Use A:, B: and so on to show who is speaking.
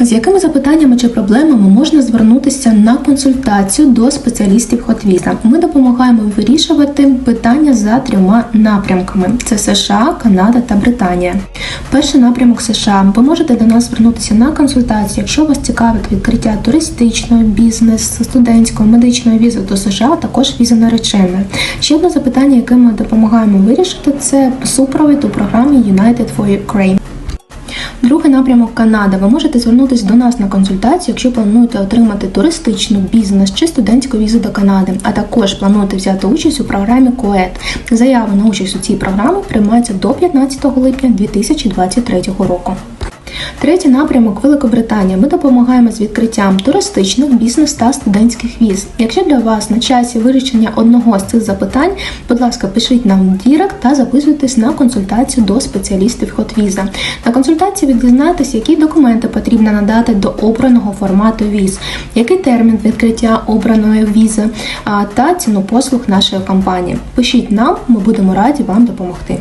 A: З якими запитаннями чи проблемами можна звернутися на консультацію до спеціалістів Хотвіза? Ми допомагаємо вирішувати питання за трьома напрямками: це США, Канада та Британія. Перший напрямок США. Ви можете до нас звернутися на консультацію, якщо вас цікавить відкриття туристичної, бізнес, студентської, медичної візи до США, а також візи нареченої. Ще одне запитання, яке ми допомагаємо вирішити, це супровід у програмі United for Ukraine. Другий напрямок Канада. Ви можете звернутися до нас на консультацію, якщо плануєте отримати туристичну, бізнес чи студентську візу до Канади, а також плануєте взяти участь у програмі КОЕД. Заяви на участь у цій програмі приймаються до 15 липня 2023 року. Третій напрямок Великобританія. Ми допомагаємо з відкриттям туристичних, бізнес та студентських віз. Якщо для вас на часі вирішення одного з цих запитань, будь ласка, пишіть нам в Дірект та записуйтесь на консультацію до спеціалістів Хотвіза. На консультації ви дізнаєтесь, які документи потрібно надати до обраного формату віз, який термін відкриття обраної візи та ціну послуг нашої компанії. Пишіть нам, ми будемо раді вам допомогти.